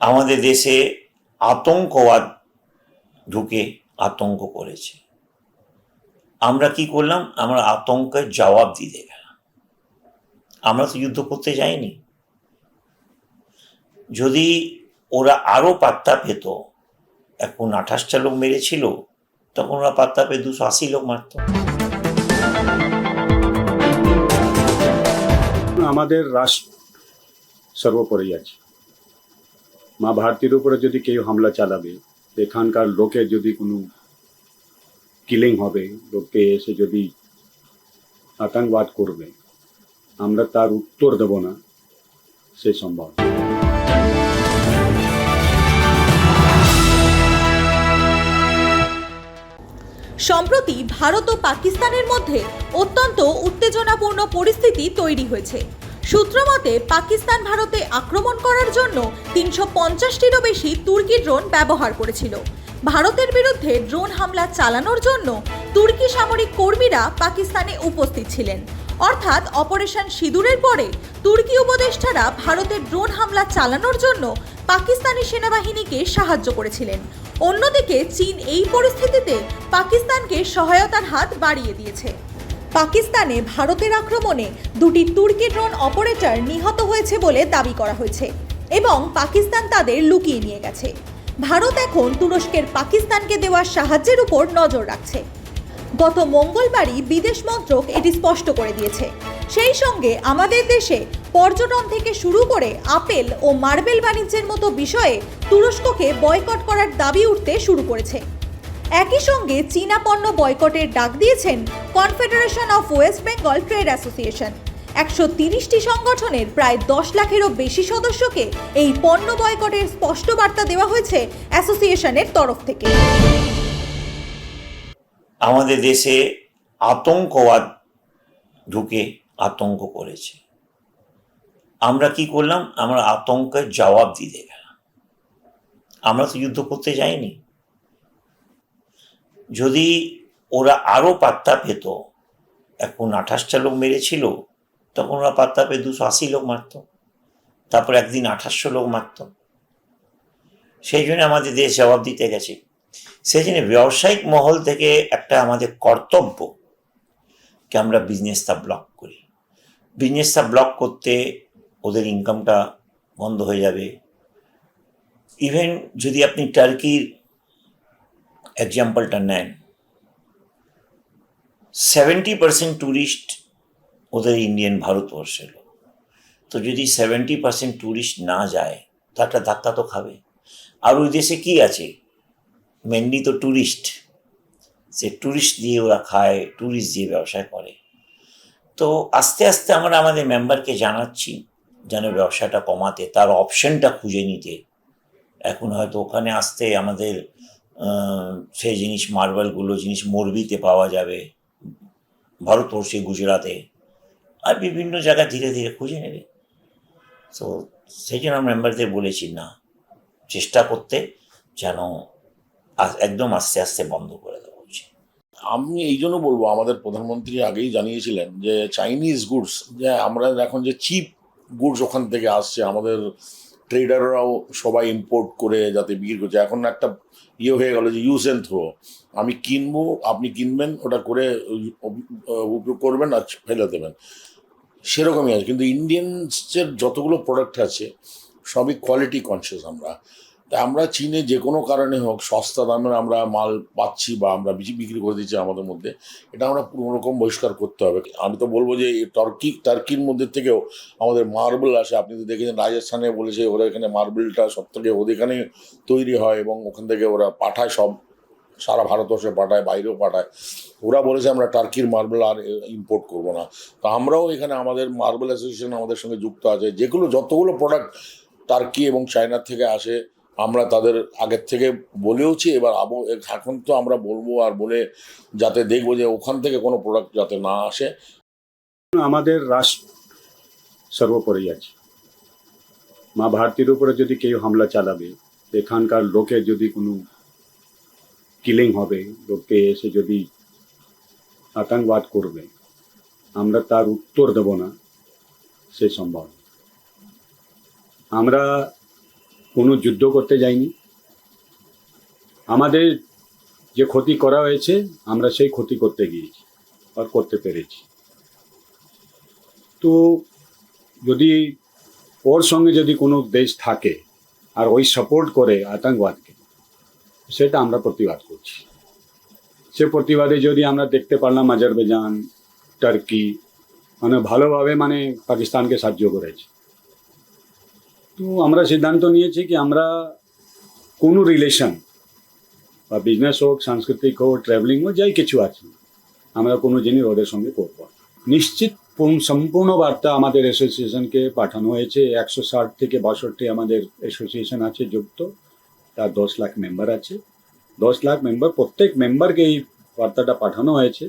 আমাদের দেশে আতঙ্কবাদ ঢুকে আতঙ্ক করেছে। আমরা কি করলাম? আমরা আতঙ্কের জবাব দিতে গেলাম। আমরা তো যুদ্ধ করতে যাইনি। যদি ওরা আরও পাত্তা পেত, এখন আঠাশটা লোক মেরেছিল, তখন ওরা পাত্তা পেয়ে দুশো আশি লোক মারত। আমাদের রাষ্ট্র সর্বোপরি আছে। মা ভারতীর উপরে যদি কেউ হামলা চালাবে, এখানকার লোকের যদি কোনো কিলিং হবে, লোককে এসে যদি আতঙ্কবাদ করবে, আমরা তার উত্তর দেব না, সে সম্ভব সম্প্রতি ভারত ও পাকিস্তানের মধ্যে অত্যন্ত উত্তেজনাপূর্ণ পরিস্থিতি তৈরি হয়েছে। সূত্রমতে, পাকিস্তান ভারতে আক্রমণ করার জন্য তিনশো পঞ্চাশটিরও বেশি তুর্কি ড্রোন ব্যবহার করেছিল। ভারতের বিরুদ্ধে ড্রোন হামলা চালানোর জন্য তুর্কি সামরিক কর্মীরা পাকিস্তানে উপস্থিত ছিলেন। অর্থাৎ, অপারেশন সিঁদুরের পরে তুর্কি উপদেষ্টারা ভারতের ড্রোন হামলা চালানোর জন্য পাকিস্তানি সেনাবাহিনীকে সাহায্য করেছিলেন। অন্যদিকে, চীন এই পরিস্থিতিতে পাকিস্তানকে সহায়তার হাত বাড়িয়ে দিয়েছে। পাকিস্তানে ভারতের আক্রমণে দুটি তুর্কি ড্রোন অপারেটর নিহত হয়েছে বলে দাবি করা হয়েছে এবং পাকিস্তান তাদের লুকিয়ে নিয়ে গেছে। ভারত এখন তুরস্কের পাকিস্তানকে দেওয়া সাহায্যের উপর নজর রাখছে। গত মঙ্গলবারই বিদেশ মন্ত্রক এটি স্পষ্ট করে দিয়েছে। সেই সঙ্গে আমাদের দেশে পর্যটন থেকে শুরু করে আপেল ও মার্বেল বাণিজ্যের মতো বিষয়ে তুরস্ককে বয়কট করার দাবি উঠতে শুরু করেছে। একই সঙ্গে চীনা পণ্য বয়কটের ডাক দিয়েছেন confederation of West Bengal trade association একশো তিরিশটি সংগঠনের প্রায় দশ লাখেরও বেশি সদস্যকে এই পণ্য বয়কটের স্পষ্ট বার্তা দেওয়া হয়েছে অ্যাসোসিয়েশনের তরফ থেকে। আমাদের দেশে আতঙ্কবাদ ঢুকে আতঙ্ক করেছে। আমরা কি করলাম? আমরা আতঙ্কের জবাব দিতে গেলাম। আমরা তো যুদ্ধ করতে যাইনি। যদি ওরা আরও পাত্তা পেত, এখন আঠাশটা লোক মেরেছিল, তখন ওরা পাত্তা পেয়ে দুশো আশি লোক মারত, তারপর একদিন আঠাশশো লোক মারত। সেই জন্য আমাদের দেশ জবাব দিতে গেছে। সেই জন্য ব্যবসায়িক মহল থেকে একটা আমাদের কর্তব্য কি আমরা বিজনেসটা ব্লক করি। বিজনেসটা ব্লক করতে ওদের ইনকামটা বন্ধ হয়ে যাবে। ইভেন যদি আপনি টার্কির এক্সাম্পলটা নেন সেভেন্টি পার্সেন্ট ট্যুরিস্ট ওদের ইন্ডিয়ান ভারতবর্ষের লোক তো যদি সেভেন্টি পার্সেন্ট ট্যুরিস্ট না যায়, তো একটা ধাক্কা তো খাবে। আর ওই দেশে কি আছে? মেনলি তো ট্যুরিস্ট সে ট্যুরিস্ট দিয়ে ওরা খায় ট্যুরিস্ট দিয়ে ব্যবসা করে। তো আস্তে আস্তে আমরা আমাদের মেম্বারকে জানাচ্ছি, যেন ব্যবসাটা কমাতে। তার অপশনটা খুঁজে নিতে। এখন হয়তো ওখানে আসতে আমাদের সেই জিনিস মার্বেলগুলো, জিনিস মোরবিতে পাওয়া যাবে, ভারতবর্ষে, গুজরাটে, আর বিভিন্ন জায়গায় ধীরে ধীরে খুঁজে নেবে। তো সেই জন্য মেম্বারদের বলেছি, না, চেষ্টা করতে যেন একদম আস্তে আস্তে বন্ধ করে দেওয়া উচিত আমি এই জন্য বলব, আমাদের প্রধানমন্ত্রী আগেই জানিয়েছিলেন যে চাইনিজ গুডস যে, আমরা এখন যে চিপ গুডস ওখান থেকে আসছে, আমাদের ট্রেডাররাও সবাই ইম্পোর্ট করে যাতে বিক্রি করছে। এখন একটা ইয়ে হয়ে গেল যে ইউজ অ্যান্ড থ্রো আমি কিনবো, আপনি কিনবেন, ওটা করে উপ- উপয়োগ করবেন আর ফেলে দেবেন। সেরকমই আছে। কিন্তু ইন্ডিয়ানসের যতগুলো প্রোডাক্ট আছে, সবই কোয়ালিটি কনসিয়াস আমরা। আমরা চীনে যে কোনো কারণে হোক, সস্তা দামের আমরা মাল পাচ্ছি বা আমরা বেশি বিক্রি করে দিচ্ছি আমাদের মধ্যে, এটা আমরা রকম বহিষ্কার করতে হবে। আমি তো বলব যে টার্কি, টার্কির মধ্যে থেকেও আমাদের মার্বেল আসে। আপনি তো দেখেছেন রাজস্থানে বলেছে ওরা এখানে মার্বেলটা সব থেকে ওদের এখানে তৈরি হয় এবং ওখান থেকে ওরা পাঠায় সব, সারা ভারতবর্ষে পাঠায়, বাইরেও পাঠায়। ওরা বলেছে আমরা টার্কির মার্বেল আর ইম্পোর্ট করব না। তো আমরাও এখানে আমাদের মার্বেল অ্যাসোসিয়েশন আমাদের সঙ্গে যুক্ত আছে। যেগুলো যতগুলো প্রোডাক্ট টার্কি এবং চায়নার থেকে আসে আমরা তাদের আগের থেকে বলেওছি, এবার আবো, এখন তো আমরা বলব আর বলে যাতে দেখব যে ওখান থেকে কোনো প্রোডাক্ট যাতে না আসে আমাদের রাষ্ট্র সর্বোপরি আছে মা ভারতীর উপরে যদি কেউ হামলা চালাবে, এখানকার লোকে যদি কোনো কিলিং হবে, লোককে এসে যদি আতঙ্কবাদ করবে, আমরা তার উত্তর দেব না, সে সম্ভব। আমরা কোনো যুদ্ধ করতে যাইনি। আমাদের যে ক্ষতি করা হয়েছে, আমরা সেই ক্ষতি করতে গিয়েছি আর করতে পেরেছি। তো যদি ওর সঙ্গে যদি কোনো দেশ থাকে আর ওই সাপোর্ট করে আতঙ্কবাদকে, সেটা আমরা প্রতিবাদ করছি। সে প্রতিবাদে যদি আমরা দেখতে পারলাম আজারবাইজান, টার্কি মানে ভালোভাবে মানে পাকিস্তানকে সাহায্য করেছে। তো আমরা সিদ্ধান্ত নিয়েছি কি আমরা কোনো রিলেশন বা বিজনেস হোক, সাংস্কৃতিক হোক ট্রাভেলিং হোক, যাই কিছু আছে, আমরা কোনো জিনিস ওদের সঙ্গে করব নিশ্চিত সম্পূর্ণ বার্তা আমাদের অ্যাসোসিয়েশনকে পাঠানো হয়েছে। একশো ষাট থেকে বাষট্টি আমাদের অ্যাসোসিয়েশন আছে যুক্ত। তার দশ লাখ মেম্বার আছে। দশ লাখ মেম্বার প্রত্যেক মেম্বারকে এই বার্তাটা পাঠানো হয়েছে।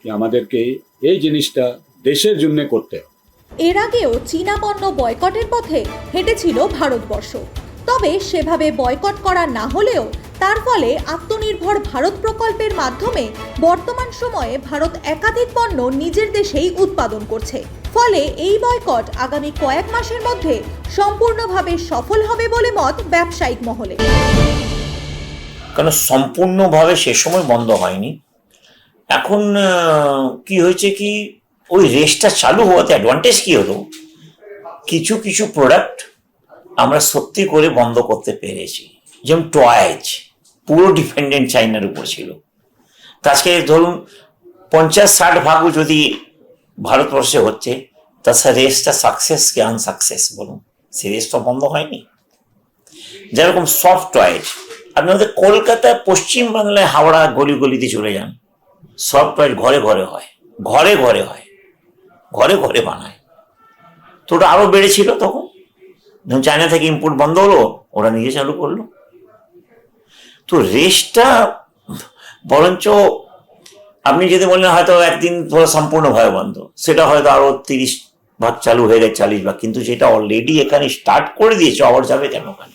কি আমাদেরকে এই জিনিসটা দেশের জন্য করতে হবে। এর আগেও চীনা পণ্য বয়কটের পথে হেঁটেছিল ভারতবর্ষ। তবে সেভাবে বয়কট করা না হলেও তার ফলে আত্মনির্ভর ভারত প্রকল্পের মাধ্যমে বর্তমান সময়ে ভারত একাধিক পণ্য নিজের দেশেই উৎপাদন করছে। ফলে এই বয়কট আগামী কয়েক মাসের মধ্যে সম্পূর্ণভাবে সফল হবে বলে মত ব্যবসায়িক মহলে। কারণ সম্পূর্ণভাবে সে সময় বন্ধ হয়নি? এখন কি হয়েছে কি? ওই রেসটা চালু হওয়াতে অ্যাডভান্টেজ কি হলো? কিছু কিছু প্রোডাক্ট আমরা সত্যি করে বন্ধ করতে পেরেছি। যেমন টয়েজ পুরো ডিপেন্ডেন্ট চাইনার উপর ছিল। আজকে ধরুন পঞ্চাশ, ষাট ভাগও যদি ভারতবর্ষে হচ্ছে, তা সে রেসটা সাকসেস কি আনসাকসেস বলুন? সে রেস তো বন্ধ হয়নি। যেরকম সফট টয়েজ আপনি আমাদের কলকাতা পশ্চিম বাংলায় হাওড়া গলি গলিতে চলে যান সফট টয়েজ ঘরে ঘরে হয়। ঘরে ঘরে হয়। ঘরে ঘরে বানায়। তো ওটা আরও বেড়েছিল তখন। যখন চায়না থেকে ইম্পোর্ট বন্ধ হলো, ওরা নিজে চালু করল। তো রেসটা বরঞ্চ আপনি যদি বললেন হয়তো একদিন পুরো সম্পূর্ণভাবে বন্ধ, সেটা হয়তো আরও তিরিশ ভাগ চালু হয়ে গেছে, চালিশ ভাগ। কিন্তু যেটা অলরেডি এখানে স্টার্ট করে দিয়েছে, আবার যাবে কেন ওখানে?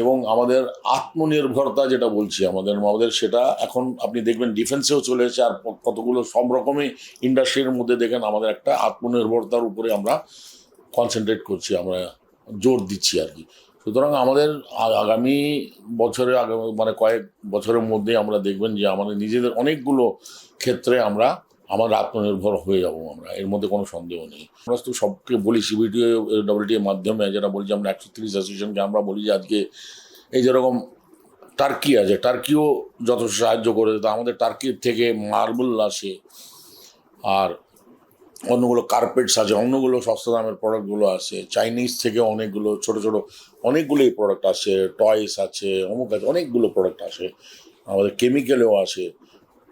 এবং আমাদের আত্মনির্ভরতা যেটা বলছি আমাদের আমাদের সেটা এখন আপনি দেখবেন ডিফেন্সেও চলে এসেছে, আর কতগুলো সব রকমই ইন্ডাস্ট্রির মধ্যে দেখেন আমাদের একটা আত্মনির্ভরতার উপরে আমরা কনসেন্ট্রেট করছি, আমরা জোর দিচ্ছি আর কি। সুতরাং আমাদের আগামী বছরে, আগামী মানে কয়েক বছরের মধ্যে আমরা দেখবেন যে আমাদের নিজেদের অনেকগুলো ক্ষেত্রে আমরা আমার আত্মনির্ভর হয়ে যাব আমরা, এর মধ্যে কোনো সন্দেহ নেই। আমরা তো সবকে বলি ডব্লিউটি এর মাধ্যমে যেটা বলছি, আমরা একশো তিরিশ অ্যাসোসিয়েশনকে আমরা বলি যে আজকে এই যেরকম টার্কি আছে, টার্কিও যথেষ্ট সাহায্য করে তা আমাদের টার্কির থেকে মার্বেল আসে, আর অন্যগুলো কার্পেটস আছে, অন্যগুলো সস্তা দামের প্রোডাক্টগুলো আছে চাইনিজ থেকে অনেকগুলো, ছোট ছোট অনেকগুলোই প্রোডাক্ট আছে টয়েস আছে, অমুক আছে, অনেকগুলো প্রোডাক্ট আসে। আমাদের কেমিক্যালেও আসে।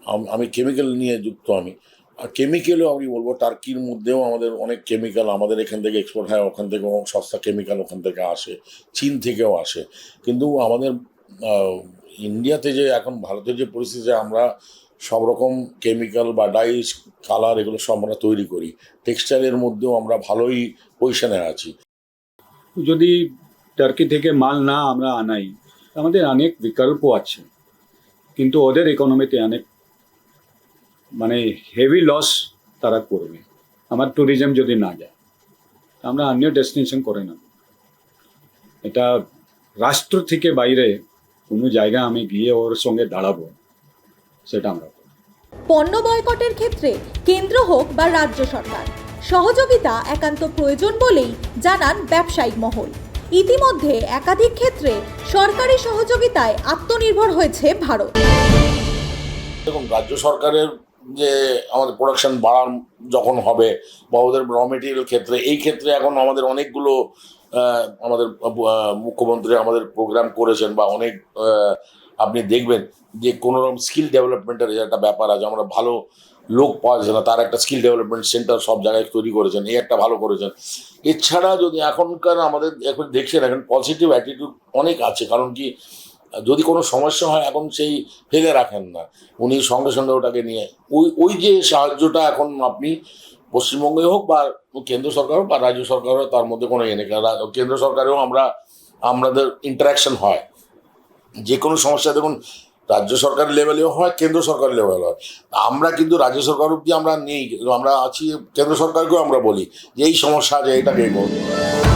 আম- কেমিক্যাল নিয়ে যুক্ত আমি। আর কেমিক্যালও আমি বলব টার্কির মধ্যেও আমাদের অনেক কেমিক্যাল আমাদের এখান থেকে এক্সপোর্ট হয়, ওখান থেকে সস্তা কেমিক্যাল ওখান থেকে আসে, চীন থেকেও আসে। কিন্তু আমাদের ইন্ডিয়াতে যে এখন ভারতের যে পরিস্থিতি আমরা সব রকম কেমিক্যাল বা ডাইস কালার এগুলো সব আমরা তৈরি করি। টেক্সটাইলের মধ্যেও আমরা ভালোই পজিশনে আছি। যদি টার্কি থেকে মাল না আমরা আনাই, আমাদের অনেক বিকল্প আছে। কিন্তু ওদের ইকোনমিতে অনেক মানে হেভি লস তারা করবে। আমার ট্যুরিজম যদি না যায় আমরা অন্য ডেস্টিনেশন করে না এটা রাষ্ট্র থেকে বাইরে কোনো জায়গা আমি গিয়ে ওর সঙ্গে দাঁড়াবো সেটা আমরা পণ্য বয়কটের ক্ষেত্রে কেন্দ্র হোক বা রাজ্য সরকার সহযোগিতা একান্ত প্রয়োজন বলেই জানান ব্যবসায়িক মহল। ইতিমধ্যে একাধিক ক্ষেত্রে সরকারি সহযোগিতায় আত্মনির্ভর হয়েছে ভারত। দেখুন রাজ্য সরকারের যে আমাদের প্রোডাকশন বাড়ান যখন হবে বা ওদের র মেটেরিয়াল ক্ষেত্রে, এই ক্ষেত্রে এখন আমাদের অনেকগুলো আমাদের মুখ্যমন্ত্রী আমাদের প্রোগ্রাম করেছেন বা অনেক আপনি দেখবেন যে কোনো রকম স্কিল ডেভেলপমেন্টের একটা ব্যাপার আছে, আমরা ভালো লোক পাওয়া যাচ্ছে না, তার একটা স্কিল ডেভেলপমেন্ট সেন্টার সব জায়গায় তৈরি করেছেন, এই একটা ভালো করেছেন। এছাড়া যদি এখনকার আমাদের, এখন দেখছেন, এখন পজিটিভ অ্যাটিটিউড অনেক আছে, কারণ কি যদি কোনো সমস্যা হয় এখন সেই ফেলে রাখেন না। উনি সঙ্গে সঙ্গে ওটাকে নিয়ে, ওই ওই যে সাহায্যটা এখন আপনি পশ্চিমবঙ্গে হোক বা কেন্দ্র সরকার হোক বা রাজ্য সরকার হোক, তার মধ্যে কোনো রা- কেন্দ্র সরকারেও আমরা, আমাদের ইন্টারাকশন হয়। যে কোনো সমস্যা, দেখুন, রাজ্য সরকার লেভেলেও হয়, কেন্দ্র সরকার লেভেল হয়। আমরা কিন্তু রাজ্য সরকার অব্দি আমরা নেই। আমরা আছি, কেন্দ্র সরকারকেও আমরা বলি যে, এই সমস্যা আছে, এটাকে করুন